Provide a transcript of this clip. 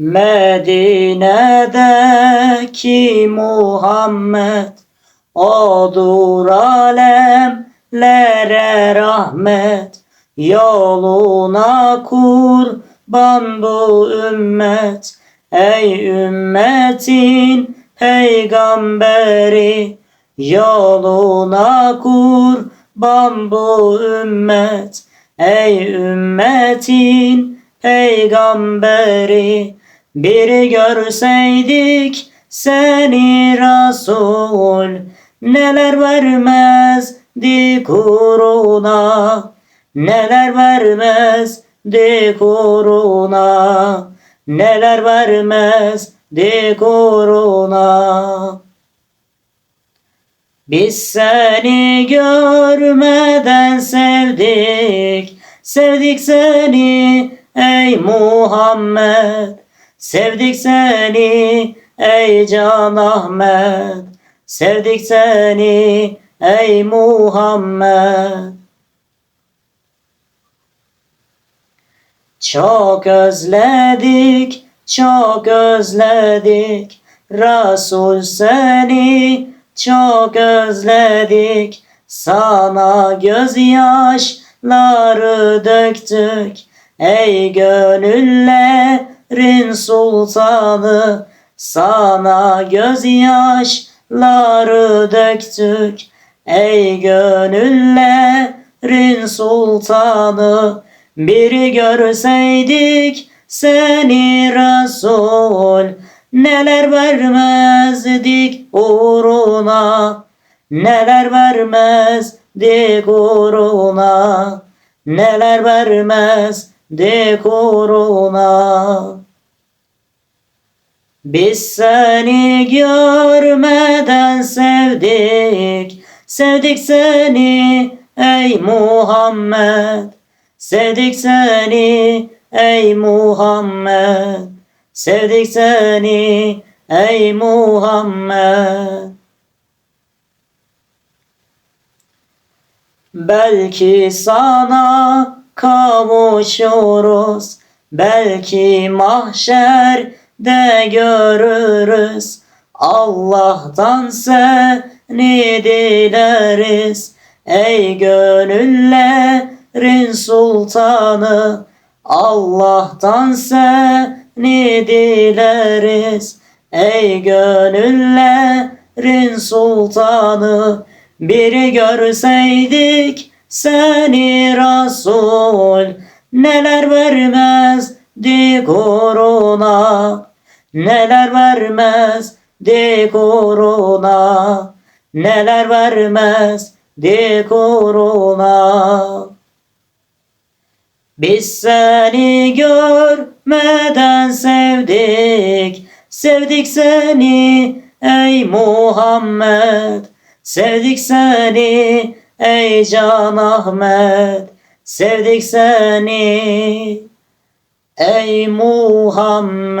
Medine'deki Muhammed Odur alemlere rahmet. Yoluna kurban bu ümmet. Ey ümmetin peygamberi Yoluna kurban bu ümmet. Ey ümmetin peygamberi Bir görseydik seni Resul Neler vermezdi kuruna? Neler vermezdi kuruna? Neler vermezdi kuruna? Biz seni görmeden sevdik, sevdik seni ey Muhammed, sevdik seni ey Can Ahmet, sevdik seni ey Muhammed. Çok özledik, çok özledik. Resul seni çok özledik. Sana gözyaşları döktük. Ey gönüllerin sultanı Sana gözyaşları döktük. Ey gönüllerin sultanı bir görseydik seni Resul. Neler vermezdik uğruna Neler vermezdik uğruna Neler vermezdik uğruna Biz seni görmeden sevdik. Sevdik seni ey Muhammed. Sevdik seni ey Muhammed. Sevdik seni ey Muhammed. Belki sana kavuşuruz Belki mahşerde görürüz. Allah'tan seni dileriz. Ey gönüllerin sultanı Allah'tan seni dileriz. Ey gönüllerin sultanı Bir görseydik seni Resul Neler vermezdi koruna Neler vermezdi koruna Neler vermezdi koruna Biz seni görmeden sevdik. Sevdik seni ey Muhammed. Sevdik seni ey Can Ahmet. Sevdik seni ey Muhammed